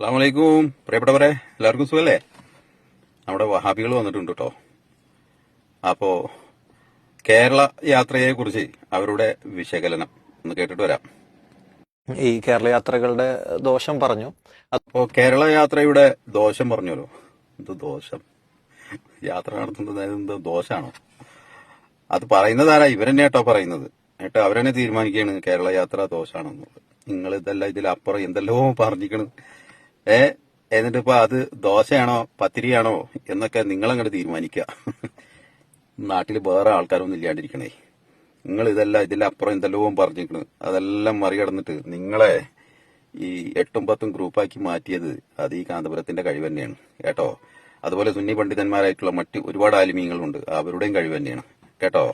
അസ്സാമലൈക്കും പ്രിയപ്പെട്ടവരെ എല്ലാവർക്കും സുഖല്ലേ? നമ്മുടെ വഹാബികൾ വന്നിട്ടുണ്ട് കേട്ടോ അപ്പോ കേരള യാത്രയെ കുറിച്ച് അവരുടെ വിശകലനം ഒന്ന് കേട്ടിട്ട് വരാം. ഈ കേരള യാത്രകളുടെ ദോഷം പറഞ്ഞു. അപ്പോ കേരള യാത്രയുടെ ദോഷം പറഞ്ഞല്ലോ. എന്ത് ദോഷം? യാത്ര നടത്തുന്നത് എന്ത് ദോഷാണോ? അത് പറയുന്നത് ആരാ? ഇവരെന്നെ കേട്ടോ പറയുന്നത്. ഏട്ടോ അവരെന്നെ തീരുമാനിക്കുകയാണ് കേരള യാത്ര ദോഷാണെന്നുള്ളത്. നിങ്ങൾ ഇതെല്ലാം ഇതിലപ്പുറം എന്തെല്ലോ പറഞ്ഞിരിക്കണ്. ഏ? എന്നിട്ട് ഇപ്പൊ അത് ദോശയാണോ പത്തിരിയാണോ എന്നൊക്കെ നിങ്ങളങ്ങോട്ട് തീരുമാനിക്കുക നാട്ടിൽ വേറെ ആൾക്കാരൊന്നും ഇല്ലാണ്ടിരിക്കണേ. നിങ്ങൾ ഇതെല്ലാം അപ്പുറം എന്തെല്ലോ പറഞ്ഞിരിക്കണ്. അതെല്ലാം മറികടന്നിട്ട് നിങ്ങളെ ഈ എട്ടും പത്തും ഗ്രൂപ്പാക്കി മാറ്റിയത് അത് ഈ കാന്തപുരത്തിന്റെ കഴിവ് തന്നെയാണ് കേട്ടോ? അതുപോലെ സുന്നി പണ്ഡിതന്മാരായിട്ടുള്ള മറ്റ് ഒരുപാട് ആലിമീങ്ങളുണ്ട് അവരുടെയും കഴിവ് തന്നെയാണ് കേട്ടോ?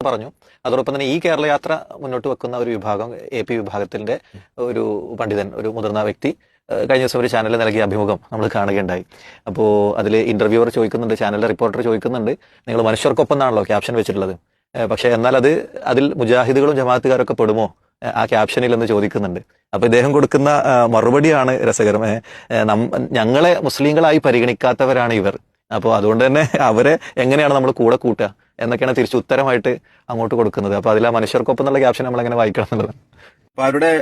പറഞ്ഞു. അതോടൊപ്പം തന്നെ ഈ കേരള യാത്ര മുന്നോട്ട് വെക്കുന്ന ഒരു വിഭാഗം എ പി വിഭാഗത്തിന്റെ ഒരു പണ്ഡിതൻ ഒരു മുതിർന്ന വ്യക്തി. കഴിഞ്ഞ ദിവസം ഒരു ചാനലിൽ നൽകിയ അഭിമുഖം നമ്മൾ കാണുകയുണ്ടായി. അപ്പോൾ അതിൽ ഇന്റർവ്യൂവർ ചോദിക്കുന്നുണ്ട് ചാനലിലെ റിപ്പോർട്ടർ ചോദിക്കുന്നുണ്ട് നിങ്ങൾ മനുഷ്യർക്കൊപ്പം ആണല്ലോ ക്യാപ്ഷൻ വെച്ചിട്ടുള്ളത് പക്ഷേ എന്നാൽ അത് അതിൽ മുജാഹിദുകളും ജമാഅത്തുകാരൊക്കെ പെടുമോ? ആ ക്യാപ്ഷനിൽ എന്ന് ചോദിക്കുന്നുണ്ട്. അപ്പൊ ഇദ്ദേഹം കൊടുക്കുന്ന മറുപടിയാണ് രസകരം. ഞങ്ങളെ മുസ്ലിങ്ങളായി പരിഗണിക്കാത്തവരാണ് ഇവർ. അപ്പോൾ അതുകൊണ്ട് തന്നെ അവരെ എങ്ങനെയാണ് നമ്മൾ കൂടെ കൂട്ടുക എന്നൊക്കെയാണ് തിരിച്ചു ഉത്തരമായിട്ട് അങ്ങോട്ട് കൊടുക്കുന്നത്. അപ്പൊ അതിൽ ആ മനുഷ്യർക്കൊപ്പം എന്നുള്ള ക്യാപ്ഷൻ നമ്മൾ എങ്ങനെ വായിക്കണം എന്നുള്ളത്. അപ്പൊ അവരുടെ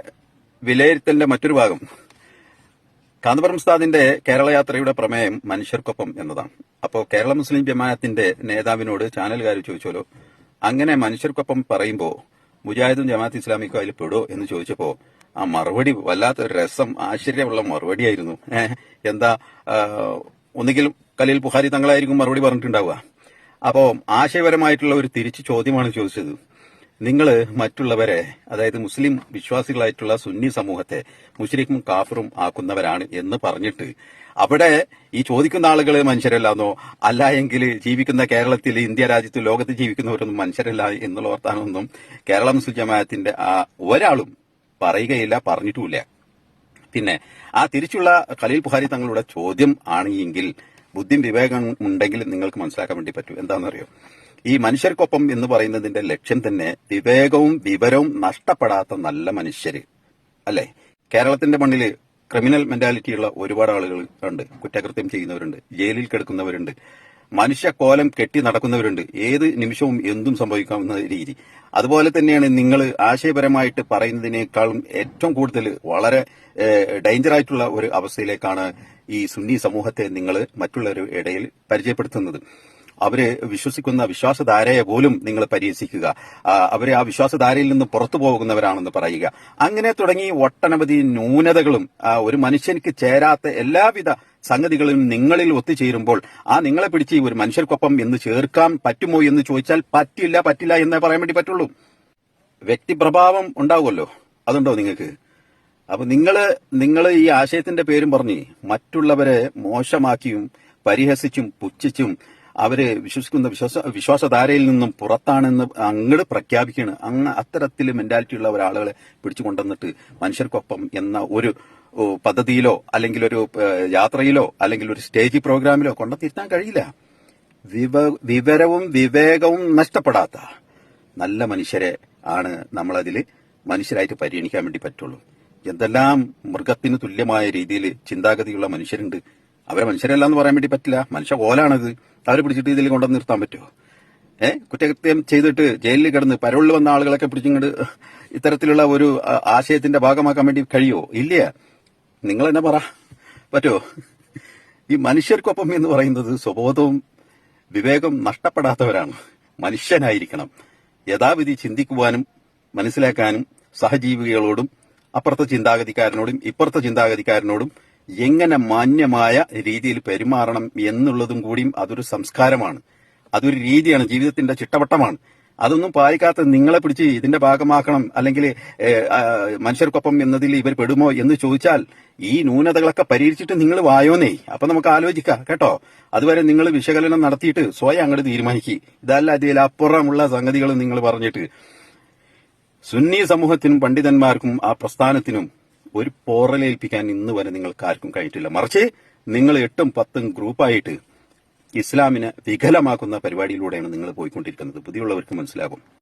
വിലയിരുത്തലിന്റെ മറ്റൊരു ഭാഗം. കാന്തപുരം ഉസ്താദിന്റെ കേരള യാത്രയുടെ പ്രമേയം മനുഷ്യർക്കൊപ്പം എന്നതാണ്. അപ്പോ കേരള മുസ്ലിം ജമാഅത്തിന്റെ നേതാവിനോട് ചാനലുകാർ ചോദിച്ചോലോ? അങ്ങനെ മനുഷ്യർക്കൊപ്പം പറയുമ്പോ മുജാഹിദും ജമാഅത്ത് ഇസ്ലാമിക്കും അതിൽ പെടോ എന്ന് ചോദിച്ചപ്പോ ആ മറുപടി വല്ലാത്തൊരു രസം ആശ്ചര്യമുള്ള മറുപടിയായിരുന്നു. എന്താ ഒന്നുകിൽ കലീൽ ബുഹാരി തങ്ങളായിരിക്കും മറുപടി പറഞ്ഞിട്ടുണ്ടാവുക. അപ്പോ ആശയപരമായിട്ടുള്ള ഒരു തിരിച്ചു ചോദ്യമാണ് ചോദിച്ചത്. നിങ്ങൾ മറ്റുള്ളവരെ അതായത് മുസ്ലിം വിശ്വാസികളായിട്ടുള്ള സുന്നി സമൂഹത്തെ മുസ്ലിക്കും കാഫറും ആക്കുന്നവരാണ് എന്ന് പറഞ്ഞിട്ട് അവിടെ ഈ ചോദിക്കുന്ന ആളുകൾ മനുഷ്യരല്ലാന്നോ അല്ല എങ്കിൽ ജീവിക്കുന്ന കേരളത്തിൽ ഇന്ത്യ രാജ്യത്ത് ലോകത്ത് ജീവിക്കുന്നവരൊന്നും മനുഷ്യരല്ല എന്നുള്ള വർത്താനമൊന്നും കേരള മുസ്ലിം ജമാഅത്തിന്റെ ആ ഒരാളും പറയുകയില്ല പറഞ്ഞിട്ടുമില്ല. പിന്നെ ആ തിരിച്ചുള്ള ഖലീൽ ബുഹാരി തങ്ങളുടെ ചോദ്യം ആണെങ്കിൽ ബുദ്ധിം വിവേകം ഉണ്ടെങ്കിൽ നിങ്ങൾക്ക് മനസ്സിലാക്കാൻ വേണ്ടി പറ്റൂ. എന്താണെന്നറിയോ? ഈ മനുഷ്യർക്കൊപ്പം എന്ന് പറയുന്നതിന്റെ ലക്ഷ്യം തന്നെ വിവേകവും വിവരവും നഷ്ടപ്പെടാത്ത നല്ല മനുഷ്യര്. അല്ലെ? കേരളത്തിന്റെ മണ്ണിൽ ക്രിമിനൽ മെന്റാലിറ്റിയുള്ള ഒരുപാട് ആളുകൾ ഉണ്ട്. കുറ്റകൃത്യം ചെയ്യുന്നവരുണ്ട്. ജയിലിൽ കിടക്കുന്നവരുണ്ട്. മനുഷ്യക്കോലം കെട്ടി നടക്കുന്നവരുണ്ട്. ഏത് നിമിഷവും എന്തും സംഭവിക്കാവുന്ന രീതി. അതുപോലെ തന്നെയാണ് നിങ്ങൾ ആശയപരമായിട്ട് പറയുന്നതിനേക്കാളും ഏറ്റവും കൂടുതൽ വളരെ ഡേഞ്ചർ ആയിട്ടുള്ള ഒരു അവസ്ഥയിലേക്കാണ് ഈ സുന്നി സമൂഹത്തെ നിങ്ങൾ മറ്റുള്ളവരുടെ ഇടയിൽ പരിചയപ്പെടുത്തുന്നത്. അവർ വിശ്വസിക്കുന്ന വിശ്വാസധാരയെ പോലും നിങ്ങൾ പരിഹസിക്കുക അവരെ ആ വിശ്വാസധാരയിൽ നിന്ന് പുറത്തു പോകുന്നവരാണെന്ന് പറയുക. അങ്ങനെ തുടങ്ങി ഒട്ടനവധി ന്യൂനതകളും ഒരു മനുഷ്യനിക്ക് ചേരാത്ത എല്ലാവിധ സംഗതികളും നിങ്ങളിൽ ഒത്തുചേരുമ്പോൾ ആ നിങ്ങളെ പിടിച്ച് ഒരു മനുഷ്യർക്കൊപ്പം എന്ന് ചേർക്കാൻ പറ്റുമോ എന്ന് ചോദിച്ചാൽ പറ്റില്ല പറ്റില്ല എന്നേ പറയാൻ വേണ്ടി പറ്റുള്ളൂ. വ്യക്തിപ്രഭാവം ഉണ്ടാവുമല്ലോ. അതുണ്ടോ നിങ്ങൾക്ക്? അപ്പൊ നിങ്ങൾ നിങ്ങൾ ഈ ആശയത്തിന്റെ പേരും പറഞ്ഞ് മറ്റുള്ളവരെ മോശമാക്കിയും പരിഹസിച്ചും പുച്ഛിച്ചും അവർ വിശ്വസിക്കുന്ന വിശ്വാസ വിശ്വാസധാരയിൽ നിന്നും പുറത്താണെന്ന് അങ്ങോട്ട് പ്രഖ്യാപിക്കുകയാണ്. അങ്ങ് അത്തരത്തിൽ മെന്റാലിറ്റി ഉള്ള ഒരാളുകളെ പിടിച്ചു കൊണ്ടുവന്നിട്ട് മനുഷ്യർക്കൊപ്പം എന്ന ഒരു പദ്ധതിയിലോ അല്ലെങ്കിൽ ഒരു യാത്രയിലോ അല്ലെങ്കിൽ ഒരു സ്റ്റേജ് പ്രോഗ്രാമിലോ കൊണ്ടെത്തിരുത്താൻ കഴിയില്ല. വിവരവും വിവേകവും നഷ്ടപ്പെടാത്ത നല്ല മനുഷ്യരെ ആണ് നമ്മളതിൽ മനുഷ്യരായിട്ട് പരിഗണിക്കാൻ വേണ്ടി പറ്റുള്ളൂ. എന്തെല്ലാം മൃഗത്തിന് തുല്യമായ രീതിയിൽ ചിന്താഗതിയുള്ള മനുഷ്യരുണ്ട് അവരെ മനുഷ്യരല്ല എന്ന് പറയാൻ വേണ്ടി പറ്റില്ല. മനുഷ്യ കോലാണത്. അവരെ പിടിച്ചിട്ട് ഇതിൽ കൊണ്ടുവന്ന് നിർത്താൻ പറ്റുമോ ഏഹ് കുറ്റകൃത്യം ചെയ്തിട്ട് ജയിലിൽ കിടന്ന് പരോളിൽ വന്ന ആളുകളൊക്കെ പിടിച്ചിങ്ങോട്ട് ഇത്തരത്തിലുള്ള ഒരു ആശയത്തിന്റെ ഭാഗമാക്കാൻ വേണ്ടി കഴിയുമോ ഇല്ല നിങ്ങൾ എന്നെ പറ. പറ്റോ ഈ മനുഷ്യർക്കൊപ്പം എന്ന് പറയുന്നത് സ്വബോധവും വിവേകം നഷ്ടപ്പെടാത്തവരാണ്. മനുഷ്യനായിരിക്കണം. യഥാവിധി ചിന്തിക്കുവാനും മനസ്സിലാക്കാനും സഹജീവികളോടും അപ്പുറത്തെ ചിന്താഗതിക്കാരനോടും ഇപ്പുറത്തെ ചിന്താഗതിക്കാരനോടും എങ്ങനെ മാന്യമായ രീതിയിൽ പെരുമാറണം എന്നുള്ളതും കൂടിയും അതൊരു സംസ്കാരമാണ്. അതൊരു രീതിയാണ് ജീവിതത്തിന്റെ ചിട്ടവട്ടമാണ്. അതൊന്നും പാലിക്കാത്ത നിങ്ങളെ പിടിച്ച് ഇതിന്റെ ഭാഗമാക്കണം അല്ലെങ്കിൽ മനുഷ്യർക്കൊപ്പം എന്നതിൽ ഇവർ പെടുമോ എന്ന് ചോദിച്ചാൽ ഈ ന്യൂനതകളൊക്കെ പരിഹരിച്ചിട്ട് നിങ്ങൾ വായോന്നേ. അപ്പൊ നമുക്ക് ആലോചിക്കാം കേട്ടോ? അതുവരെ നിങ്ങൾ വിശകലനം നടത്തിയിട്ട് സ്വയം അങ്ങോട്ട് തീരുമാനിക്കുക ഇതല്ല ഇതിലപ്പുറമുള്ള സംഗതികൾ നിങ്ങൾ പറഞ്ഞിട്ട്. സുന്നി സമൂഹത്തിനും പണ്ഡിതന്മാർക്കും ആ പ്രസ്ഥാനത്തിനും ഒരു പോറലേൽപ്പിക്കാൻ ഇന്ന് വരെ നിങ്ങൾക്ക് ആർക്കും കഴിഞ്ഞിട്ടില്ല. മറിച്ച് നിങ്ങൾ എട്ടും പത്തും ഗ്രൂപ്പായിട്ട് ഇസ്ലാമിനെ വികലമാക്കുന്ന പരിപാടിയിലൂടെയാണ് നിങ്ങൾ പോയിക്കൊണ്ടിരിക്കുന്നത്. പുതിയുള്ളവർക്ക് മനസ്സിലാകും.